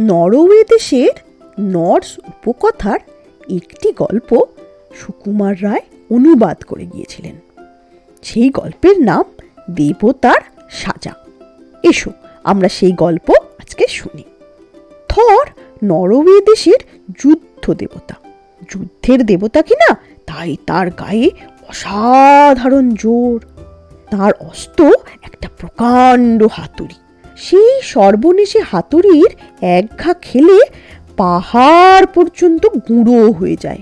Norway দেশের Norse উপকথার একটি গল্প সুকুমার রায় অনুবাদ করে গিয়েছিলেন। সেই গল্পের নাম দেবতার সাজা। এসো, আমরা সেই গল্প আজকে শুনি। থর নরওয়ে দেশের যুদ্ধ দেবতা। যুদ্ধের দেবতা কিনা তাই তার গায়ে অসাধারণ জোর। তার অস্ত্র একটা প্রকাণ্ড হাতুড়ি। সেই সর্বনেশে হাতুড়ির এক ঘা খেলে পাহাড় পর্যন্ত গুঁড়ো হয়ে যায়।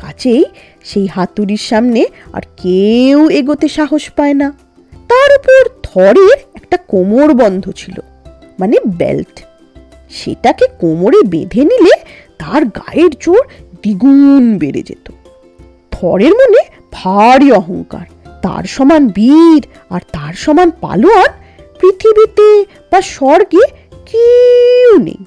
কাছেই সেই হাতুড়ির সামনে আর কেউ এগোতে সাহস পায় না। তার উপর থরের একটা কোমর বন্ধ ছিল মানে বেল্ট। সেটাকে কোমরে বেঁধে নিলে তার গায়ের জোর দ্বিগুণ বেড়ে যেত। থরের মনে ভারী অহংকার, তার সমান বীর আর তার সমান পালোয়ান পৃথিবীতে বা স্বর্গে কেউ নেই।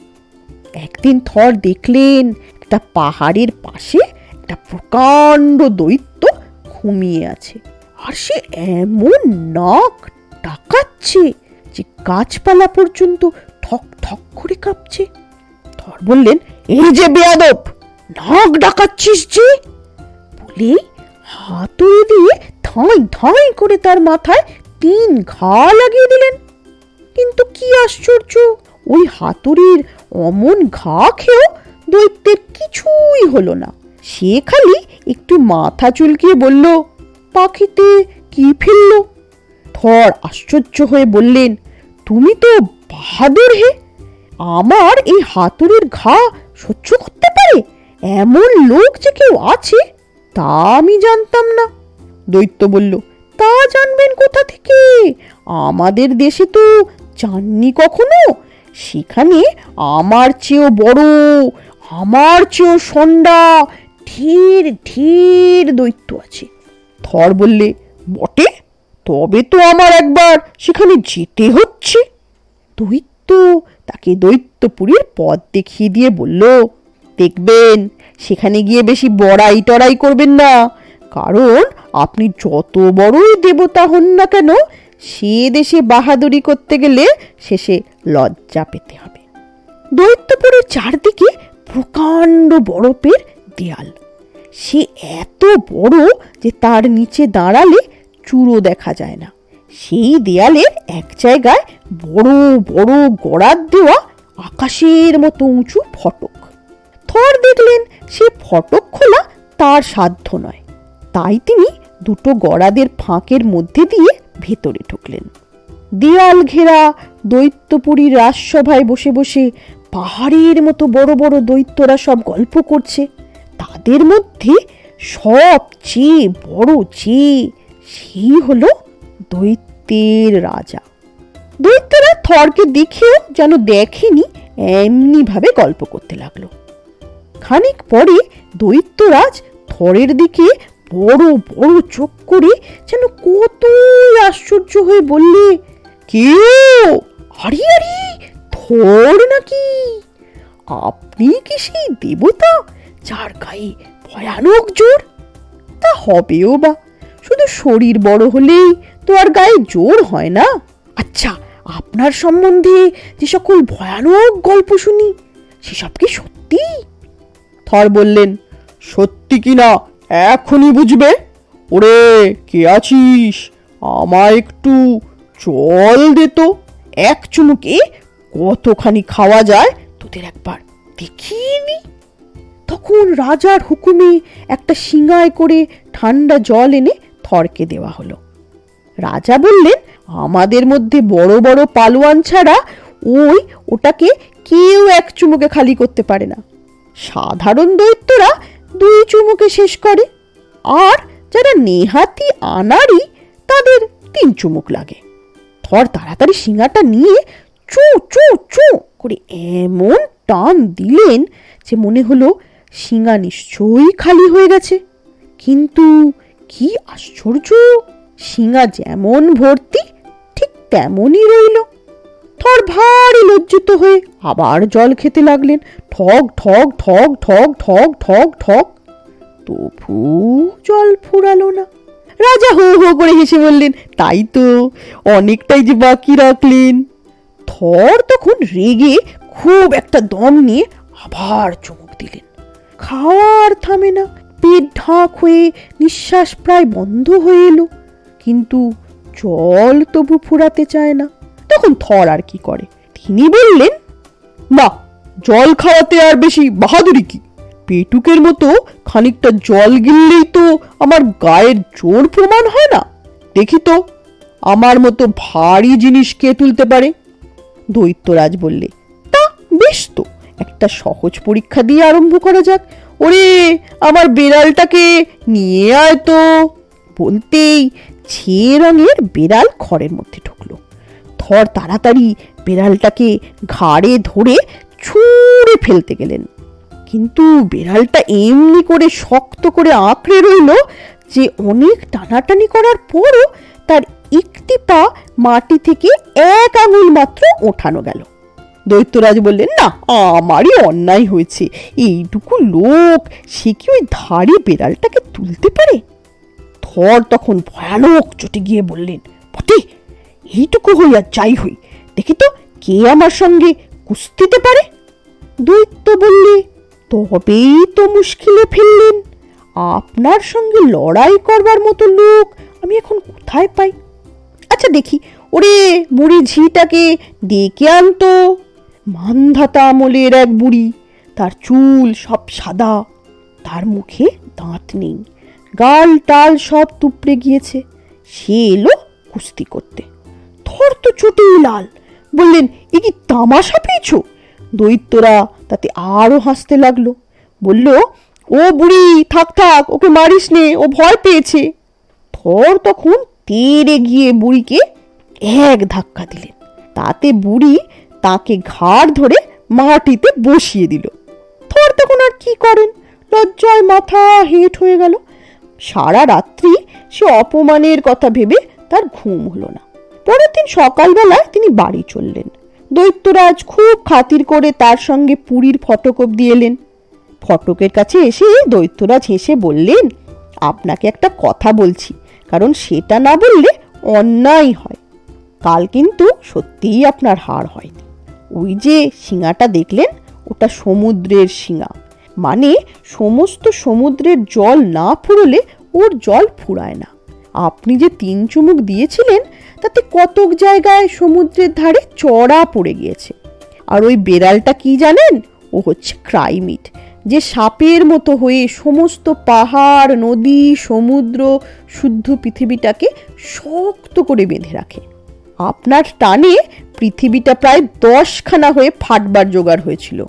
একদিন থর দেখলেন, একটা পাহাড়ের পাশে একটা প্রকাণ্ড দৈত্য ঘুমিয়ে আছে। আর সে এমন নাক ডাকাচ্ছে যে গাছপালা পর্যন্ত ঠক ঠক করে কাঁপছে। থর বললেন, এই যে বেয়াদব, নাক ডাকাচ্ছিস যে? বলে হাতুড়ি দিয়ে ধাঁই ধাঁই করে তার মাথায় তিন ঘা লাগিয়ে দিলেন। কিন্তু কি আশ্চর্য? ওই হাতুড়ির অমন ঘা খেয়েও দৈত্যের কিছুই হলো না। সে খালি একটু মাথা চুলকিয়ে বলল, পাখিতে কি ফেলল? থর আশ্চর্য হয়ে বললেন, তুমি তো বাহাদুর হে! আমার এই হাতুড়ির ঘা সহ্য করতে পারে? এমন লোক যে কেউ আছে? তা আমি জানতাম না। দৈত্য বলল, তা জানবেন কোথা থেকে? আমাদের দেশে তো জাননি কখনো? সেখানে আমার চেয়েও বড়, আমার চেয়েও সন্ডা ঢের ঢের দৈত্য আছে। থর বললে, বটে? তবে তো আমার একবার সেখানে যেতে হচ্ছে। দৈত্য তাকে দৈত্যপুরীর পথ দেখিয়ে দিয়ে বলল, দেখবেন, সেখানে গিয়ে বেশি বড়াই টড়াই করবেন না। কারণ আপনি যত বড়ই দেবতা হন না কেন সে দেশে বাহাদুরি করতে গেলে শেষে লজ্জা পেতে হবে। দৈত্যপুরের চারদিকে প্রকাণ্ড বরফের দেয়াল। সে এত বড় যে তার নিচে দাঁড়ালে চূড়ো দেখা যায় না। সেই দেয়ালের এক জায়গায় বড় বড় গড়ার দেওয়া আকাশের মতো উঁচু ফটক। থর দেখলেন সে ফটক খোলা তার সাধ্য নয়। তাই তিনি দুটো গড়াদের ফাঁকের মধ্যে দিয়ে ভেতরে ঢুকলেন। দেয়াল ঘেরা দৈত্যপুরীর রাজসভায় বসে বসে পাহাড়ের মতো বড় বড় দৈত্যরা সব গল্প করছে। তাদের মধ্যে সবচেয়ে বড় যে, সেই হলো দৈত্যের রাজা। দৈত্যরা থরকে দেখেও যেন দেখেনি, এমনিভাবে গল্প করতে লাগল। খানিক পরে দৈত্যরাজ থরের দিকে বড় বড় চোখ করে যেন কতই আশ্চর্য হয়ে বললে, কেউ? আরে আরে থর নাকি। আপনি কি সেই দেবতা যার গায়ে ভয়ানক জোর? তা হবেও বা, শুধু শরীর বড় হলেই তো আর গায়ে জোর হয় না। আচ্ছা আপনার সম্বন্ধে যে সকল ভয়ানক গল্প শুনি, সেসব কি সত্যি? থর বললেন, সত্যি কি না? এখনই বুঝবে? ওরে, কে আছিস? আমায় একটু জল দে তো। এক চুমুকে কতখানি খাওয়া যায়? তোদের একবার দেখিয়ে নি। তখন রাজার হুকুমে একটা সিঙ্গায় করে ঠান্ডা জল এনে থরকে দেওয়া হলো। রাজা বললেন, আমাদের মধ্যে বড় বড় পালোয়ান ছাড়া ওই ওটাকে কেউ এক চুমুকে খালি করতে পারে না। সাধারণ দৈত্যরা দুই চুমুকে শেষ করে। আর যারা নেহাতি আনারি তাদের তিন চুমুক লাগে। থর তাড়াতাড়ি সিঙ্গাটা নিয়ে চু চু চু করে এমন টান দিলেন যে মনে হলো সিঙ্গা নিশ্চয়ই খালি হয়ে গেছে। কিন্তু কি আশ্চর্য, সিঙ্গা যেমন ভর্তি, ঠিক তেমনই রইল। থর ভারী লজ্জিত হয়ে আবার জল খেতে লাগলেন। ঠক ঠক ঠক ঠক ঠক ঠক ঠক। তবু জল ফুরালো না। রাজা হো হো করে হেসে বললেন, তাই তো, অনেকটাই যে বাকি রাখলেন। থর তখন রেগে খুব একটা দম নিয়ে আবার চুমুক দিলেন। খাওয়ার থামে না, পেট ঢাক হয়ে নিঃশ্বাস প্রায় বন্ধ হয়ে এলো। কিন্তু জল তবু ফুরাতে চায় না। তখন থর আর কি করে? তিনি বললেন, না, জল খাওয়াতে আর বেশি বাহাদুরি কি? পেটুকের মতো খানিকটা জল গিললেই তো আমার গায়ের জোর প্রমাণ হয় না। দেখি তো, আমার মতো ভারী জিনিস কে তুলতে পারে? দৈত্যরাজ বললে, তা বেশ তো, একটা সহজ পরীক্ষা দিয়ে আরম্ভ করা যাক। ওরে, আমার বেড়ালটাকে নিয়ে আয় তো। বলতেই ছে রঙের বেড়াল খড়ের মধ্যে ঢুকলো। থর তাড়াতাড়ি বেড়ালটাকে ঘাড়ে ধরে ছুঁড়ে ফেলতে গেলেন। কিন্তু বেড়ালটা এমনি করে শক্ত করে আঁকড়ে রইল যে অনেক টানাটানি করার পরও তার একটি পা মাটি থেকে এক আঙুল মাত্র ওঠানো গেল। দৈত্যরাজ বললেন, না, আমারই অন্যায় হয়েছে। এইটুকু লোক, সে কি ওই ধারে বেড়ালটাকে তুলতে পারে? থর তখন ভয়ানক চটে গিয়ে বললেন, বটে এইটুকু হই আর যাই হই, দেখি তো কে আমার সঙ্গে কুস্তিতে পারে? দৈত্য বললে, তবেই তো মুশকিলে ফেললেন। আপনার সঙ্গে লড়াই করবার মতো লোক আমি এখন কোথায় পাই? আচ্ছা দেখি, ওরে বুড়ি ঝিটাকে ডেকে আনতো মান্ধাতা আমলের এক বুড়ি, তার চুল সব সাদা, তার মুখে দাঁত নেই। গাল টাল সব তুপড়ে গিয়েছে, সে এলো কুস্তি করতে। থর তো চটেই লাল। বললেন, এ কি তামাশা পেয়েছ? দৈত্যরা তাতে আরও হাসতে লাগল। বলল, ও বুড়ি, থাক থাক, ওকে মারিস নে, ও ভয় পেয়েছে। থর তখন তেড়ে গিয়ে বুড়িকে এক ধাক্কা দিলেন। তাতে বুড়ি তাকে ঘাড় ধরে মাটিতে বসিয়ে দিল। থর তখন আর কি করেন? লজ্জায় মাথা হেঁট হয়ে গেল। সারা রাত্রি সে অপমানের কথা ভেবে তার ঘুম হলো না। পরের দিন সকালবেলায় তিনি বাড়ি চললেন। দৈত্যরাজ খুব খাতির করে তার সঙ্গে পুরীর ফটক দিয়ে এলেন। ফটকের কাছে এসে দৈত্যরাজ হেসে বললেন, আপনাকে একটা কথা বলছি, কারণ সেটা না বললে অন্যায় হয়। কাল কিন্তু সত্যিই আপনার হার হয়নি। ওই যে শিঙাটা দেখলেন, ওটা সমুদ্রের শিঙা মানে সমস্ত সমুদ্রের জল না ফুরলে ওর জল ফুরায় না। আপনি যে তিন চুমুক দিয়েছিলেন, তাতে কতক জায়গায় সমুদ্রের ধারে চড়া পড়ে গিয়েছে। আর ওই বেড়ালটা কি জানেন? ও হচ্ছে ক্রাইমিট, যে সাপের মতো হয়ে সমস্ত পাহাড়, নদী, সমুদ্র, শুদ্ধ পৃথিবীটাকে শক্ত করে বেঁধে রাখে। আপনার টানে পৃথিবীটা প্রায় দশখানা হয়ে ফাটবার জোগাড় হয়েছিল।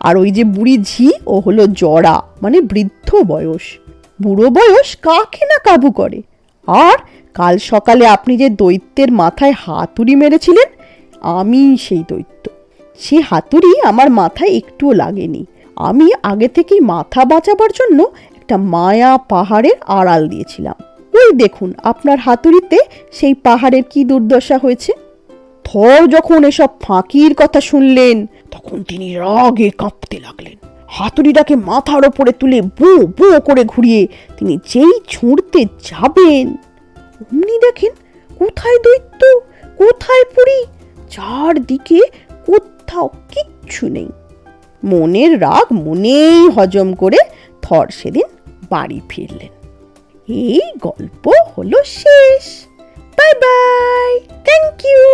আর ওই যে বুড়ি ঝি, ও হলো জড়া মানে বৃদ্ধ বয়স। বুড়ো বয়স কাকে না কাবু করে? আর কাল সকালে আপনি যে দৈত্যের মাথায় হাতুড়ি মেরেছিলেন, আমি সেই দৈত্য। সে হাতুড়ি আমার মাথায় একটুও লাগেনি। আমি আগে থেকেই মাথা বাঁচাবার জন্য একটা মায়া পাহাড়ের আড়াল দিয়েছিলাম। ওই দেখুন, আপনার হাতুড়িতে সেই পাহাড়ের কি দুর্দশা হয়েছে। থর যখন এসব ফাঁকির কথা শুনলেন, তখন তিনি রাগে কাঁপতে লাগলেন। হাতুড়িটাকে মাথার ওপরে তুলে বো বো করে ঘুরিয়ে তিনি যেই ছুঁড়তে যাবেন, অমনি দেখেন কোথায় দৈত্য, কোথায় পুরী, চারদিকে কোথাও কিচ্ছু নেই। মনের রাগ মনেই হজম করে থর সেদিন বাড়ি ফিরলেন। এই গল্প হলো শেষ। Bye bye. Thank you.